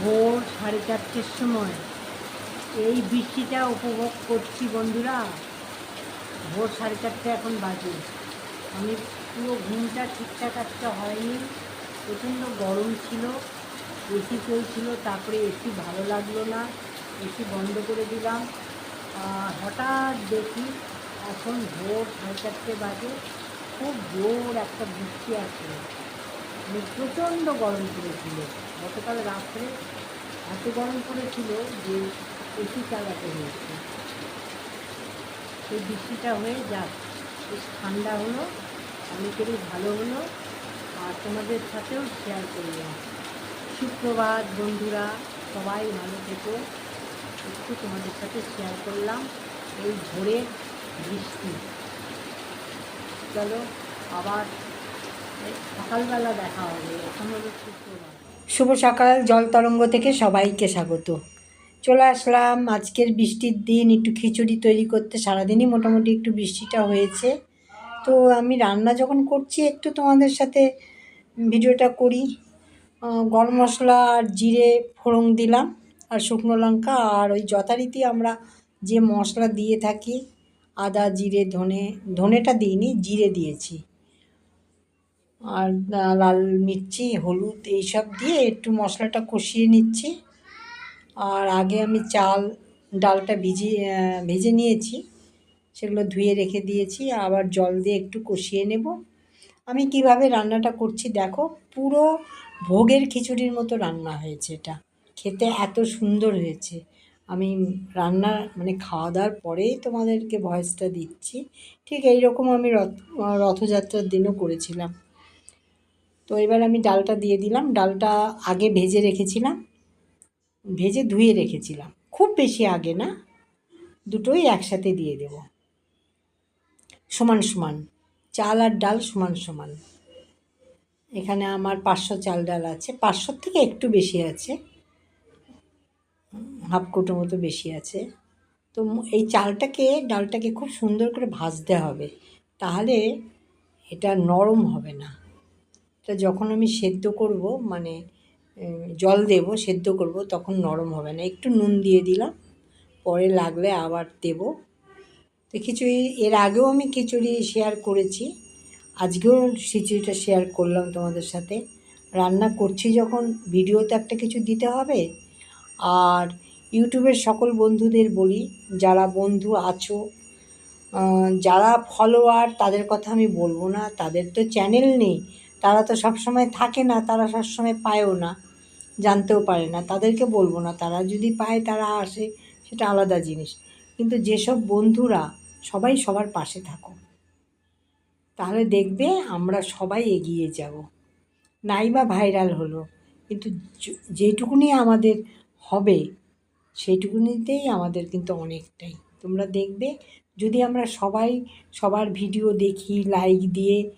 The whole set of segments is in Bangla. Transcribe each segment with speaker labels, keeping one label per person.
Speaker 1: ভোর সাড়ে চারটের সময়। এই বৃষ্টিটা উপভোগ করছি বন্ধুরা। ভোর সাড়ে চারটে এখন বাজে। আমি পুরো ঘুমটা ঠিকঠাক একটা হয়নি। প্রচণ্ড গরম ছিল, এসি চলছিল, তারপরে এসি ভালো লাগল না। এসি বন্ধ করে দিলাম। হঠাৎ দেখি এখন ভোর সাড়ে চারটে বাজে। খুব জোর একটা বৃষ্টি আসলো। প্রচণ্ড গরম পড়েছিল। গতকাল রাত্রে এত গরম পড়েছিল যে এসি চালাতে হয়েছে। সেই বৃষ্টিটা হয়ে যাক, বেশ ঠান্ডা হলো, অনেকেরই ভালো হলো, আর তোমাদের সাথেও শেয়ার করলাম। সুপ্রভাত বন্ধুরা, সবাই ভালো থেকো। একটু তোমাদের সাথে শেয়ার করলাম এই ভোরের বৃষ্টি। চলো, আবার শুভ সকাল, জল তরঙ্গ থেকে সবাইকে স্বাগত। চলে আসলাম আজকের বৃষ্টির দিন, একটু খিচুড়ি তৈরি করতে। সারাদিনই মোটামুটি একটু বৃষ্টিটা হয়েছে। তো আমি রান্না যখন করছি, একটু তোমাদের সাথে ভিডিওটা করি। গরম মশলা আর জিরে ফোড়ন দিলাম, আর শুকনো লঙ্কা, আর ওই যথারীতি আমরা যে মশলা দিয়ে থাকি, আদা, জিরে, ধনে, ধনেটা দিইনি, জিরে দিয়েছি। আর লাল মির্চি, হলুদ, এইসব দিয়ে একটু মশলাটা কষিয়ে নিচ্ছি। আর আগে আমি চাল, ডালটা ভিজিয়ে ভেজে নিয়েছি। সেগুলো ধুয়ে রেখে দিয়েছি। আবার জল দিয়ে একটু কষিয়ে নেব। আমি কীভাবে রান্নাটা করছি দেখো, পুরো ভোগের খিচুড়ির মতো রান্না হয়েছে এটা। খেতে এত সুন্দর হয়েছে। আমি রান্না মানে খাওয়া দাওয়ার পরেই তোমাদেরকে ভয়েসটা দিচ্ছি। ঠিক এই রকম আমি রথ, রথযাত্রার দিনও করেছিলাম। তো এবার আমি ডালটা দিয়ে দিলাম। ডালটা আগে ভেজে রেখেছিলাম। ভেজে ধুয়ে রেখেছিলাম। খুব বেশি আগে না, দুটোই একসাথে দিয়ে দেব। সমান সমান, চাল আর ডাল সমান সমান। এখানে আমার পাঁচশো চাল ডাল আছে। পাঁচশোর থেকে একটু বেশি আছে। হাফ কোটো মতো বেশি আছে। তো এই চালটাকে, ডালটাকে খুব সুন্দর করে ভাজতে হবে। তাহলে এটা নরম হবে না। এটা যখন আমি সেদ্ধ করব মানে জল দেব, সেদ্ধ করব, তখন নরম হবে না। একটু নুন দিয়ে দিলাম, পরে লাগলে আবার দেব। তো খিচুড়ি এর আগেও আমি খিচুড়ি শেয়ার করেছি, আজকেও খিচুড়িটা শেয়ার করলাম তোমাদের সাথে। রান্না করছি যখন, ভিডিওতে একটা কিছু দিতে হবে। আর ইউটিউবের সকল বন্ধুদের বলি, যারা বন্ধু আছো যারা ফলোয়ার তাদের কথা আমি বলব না, তাদের তো চ্যানেল নেই। তারা তো সব সময় থাকে না, তারা সব সময় পায়ও না, জানতেও পারে না। তাদেরকে বলব না, তারা যদি পায়, তারা আসে, সেটা আলাদা জিনিস। কিন্তু যেসব বন্ধুরা, সবাই সবার পাশে থাকো। তাহলে দেখবে আমরা সবাই এগিয়ে যাব। নাই বা ভাইরাল হলো। কিন্তু যেটুকুনি আমাদের হবে, সেইটুকুনিতেই আমাদের কিন্তু অনেকটাই। তোমরা দেখবে, যদি আমরা সবাই সবার ভিডিও দেখি লাইক দিয়ে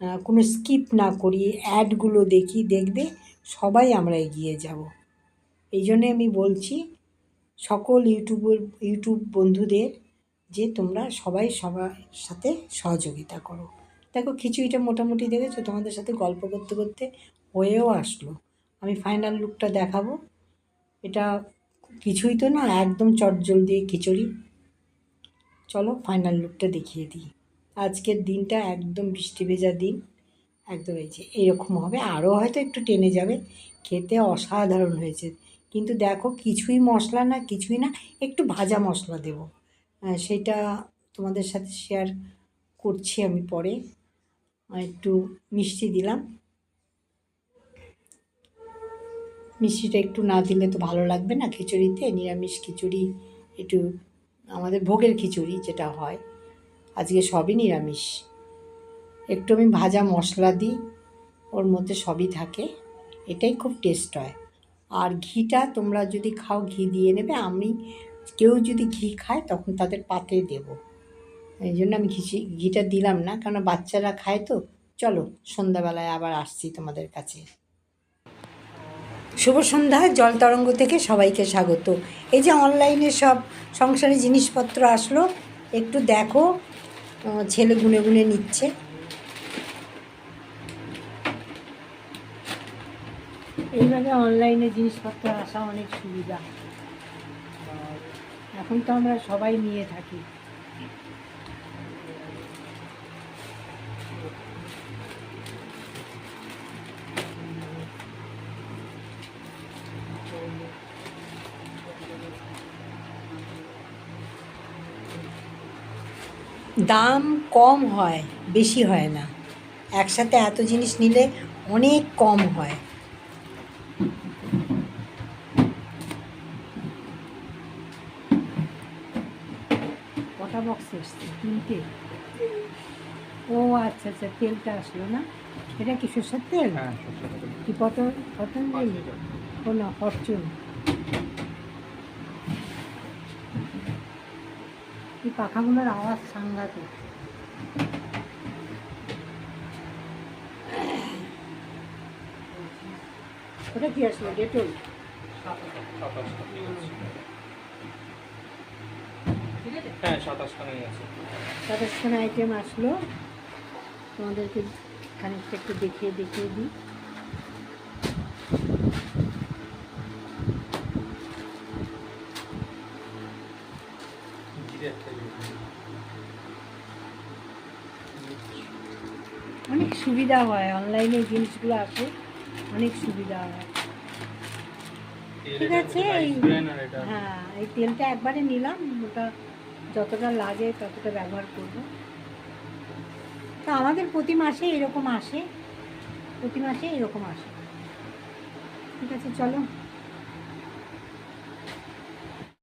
Speaker 1: কোনো স্কিপ না করি অ্যাডগুলো দেখি, দেখবে সবাই আমরা এগিয়ে যাব। এই জন্যে আমি বলছি, সকল ইউটিউবের ইউটিউব বন্ধুদের যে তোমরা সবাই সবার সাথে সহযোগিতা করো। দেখো, খিচুড়িটা মোটামুটি দেখেছ? তোমাদের সাথে গল্প করতে করতে হয়েও আসলো। আমি ফাইনাল লুকটা দেখাবো। এটা কিছুই তো না, একদম চটজলদি খিচুড়ি। চলো ফাইনাল লুকটা দেখিয়ে দিই। আজকের দিনটা একদম বৃষ্টি ভেজা দিন। একদম যে, এরকম হবে। আরও হয়তো একটু টেনে যাবে। খেতে অসাধারণ হয়েছে। কিন্তু দেখো, কিছুই মশলা না, কিছুই না, একটু ভাজা মশলা দেব। সেটা তোমাদের সাথে শেয়ার করছি আমি পরে। একটু মিষ্টি দিলাম। মিষ্টিটা একটু না দিলে তো ভালো লাগবে না খিচুড়িতে। নিরামিষ খিচুড়ি, একটু আমাদের ভোগের খিচুড়ি যেটা হয়। আজকে সবই নিরামিষ। একটু আমি ভাজা মশলা দিই, ওর মধ্যে সবই থাকে। এটাই খুব টেস্ট হয়। আর ঘিটা তোমরা যদি খাও, ঘি দিয়ে নেবে। আমি, কেউ যদি ঘি খায়, তখন তাদের পাতে দেব। এই জন্য আমি ঘি, ঘিটা দিলাম না কারণ বাচ্চারা খায় তো। চলো, সন্ধ্যাবেলায় আবার আসছি তোমাদের কাছে। শুভ সন্ধ্যা, জল তরঙ্গ থেকে সবাইকে স্বাগত। এই যে অনলাইনে সব সংসারে জিনিসপত্র আসলো, একটু দেখো। ছেলে গুনে গুনে নিচ্ছে। এইভাবে অনলাইনে জিনিসপত্র আসা অনেক সুবিধা। এখন তো আমরা সবাই নিয়ে থাকি। দাম কম হয় বেশি হয় না। একসাথে এত জিনিস নিলে অনেক কম হয়। কটা বক্স এসছে? তিনটে। ও আচ্ছা আচ্ছা তেলটা আসলো না? এটা কি সর্ষের তেল?
Speaker 2: হ্যাঁ সত্যি
Speaker 1: কি পত পতঞ্জলি ও না ফরচুন এই পাখাগুলোর আওয়াজ সাংঘাতিক। ওটা কি আসলো? ডেটল।
Speaker 2: হ্যাঁ
Speaker 1: সাতাশখানা আইটেম আসলো। তোমাদেরকে খানিকটা একটু দেখিয়ে দেখিয়ে দিই। অনেক সুবিধা হয় অনলাইনে জিনিসগুলো আসে অনেক সুবিধা হয়। ঠিক আছে, এই- হ্যাঁ এই তেলটা একবারে নিলাম ওটা যতটা লাগে ততটা ব্যবহার করব। তা আমাদের প্রতি মাসে এরকম আসে প্রতি মাসে এরকম আসে। ঠিক আছে চলো।